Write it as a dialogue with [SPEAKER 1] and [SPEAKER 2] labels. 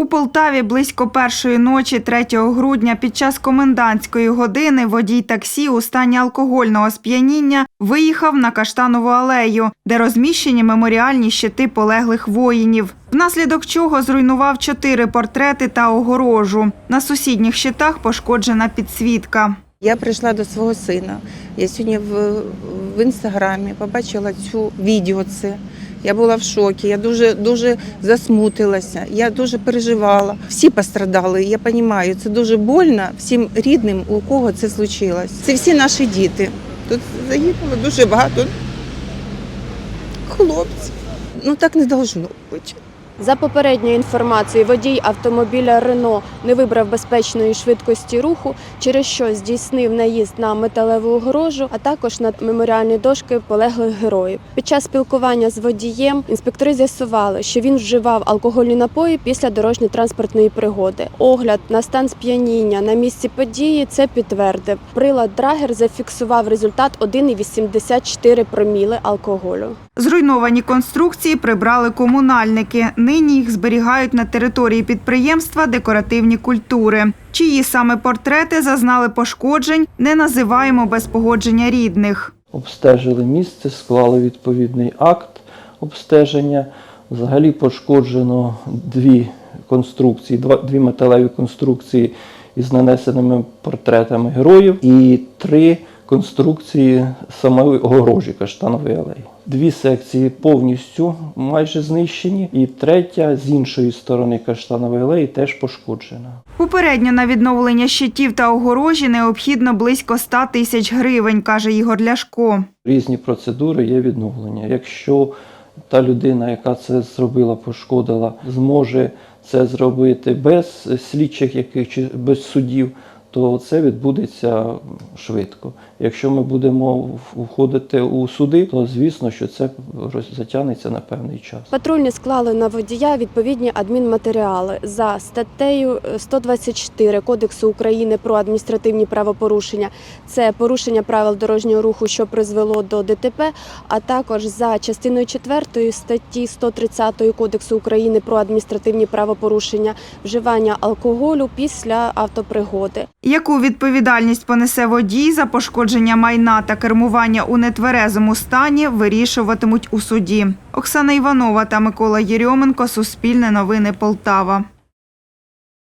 [SPEAKER 1] У Полтаві близько першої ночі 3 грудня під час комендантської години водій таксі у стані алкогольного сп'яніння виїхав на Каштанову алею, де розміщені меморіальні щити полеглих воїнів. Внаслідок чого зруйнував чотири портрети та огорожу. На сусідніх щитах пошкоджена підсвітка.
[SPEAKER 2] Я прийшла до свого сина. Я сьогодні в, в інстаграмі побачила цю відео. Це я була в шокі. Я дуже дуже засмутилася. Я дуже переживала. Всі пострадали. Я розумію, це дуже больно всім рідним, у кого це случилось. Це всі наші діти. Тут загинуло дуже багато хлопців. Ну так не должно бути.
[SPEAKER 3] За попередньою інформацією, водій автомобіля Рено не вибрав безпечної швидкості руху, через що здійснив наїзд на металеву огорожу, а також на меморіальні дошки полеглих героїв. Під час спілкування з водієм інспектори з'ясували, що він вживав алкогольні напої після дорожньо-транспортної пригоди. Огляд на стан сп'яніння на місці події це підтвердив. Прилад Драгер зафіксував результат 1,84 проміли алкоголю.
[SPEAKER 1] Зруйновані конструкції прибрали комунальники. Нині їх зберігають на території підприємства декоративні культури. Чиї саме портрети зазнали пошкоджень, не називаємо без погодження рідних.
[SPEAKER 4] обстежили місце, склали відповідний акт обстеження. Взагалі пошкоджено дві конструкції, дві металеві конструкції із нанесеними портретами героїв і три конструкції самої огорожі Каштанової алеї. Дві секції повністю майже знищені, і третя з іншої сторони Каштанової алеї теж пошкоджена.
[SPEAKER 1] Попередньо на відновлення щитів та огорожі необхідно близько 100 тисяч гривень, каже Ігор Ляшко.
[SPEAKER 4] різні процедури є відновлення. Якщо та людина, яка це зробила, пошкодила, зможе це зробити без слідчих яких чи без судів, то це відбудеться швидко. Якщо ми будемо входити у суди, то звісно, що це затягнеться на певний час.
[SPEAKER 3] Патрульні склали на водія відповідні адмінматеріали за статтею е, 124 Кодексу України про адміністративні правопорушення. Це порушення правил дорожнього руху, що призвело до ДТП, а також за частиною 4 статті 130 Кодексу України про адміністративні правопорушення вживання алкоголю після автопригоди.
[SPEAKER 1] Яку відповідальність понесе водій за пошкодження майна та кермування у нетверезому стані, вирішуватимуть у суді. Оксана Іванова та Микола Єрьоменко, Суспільне новини Полтава.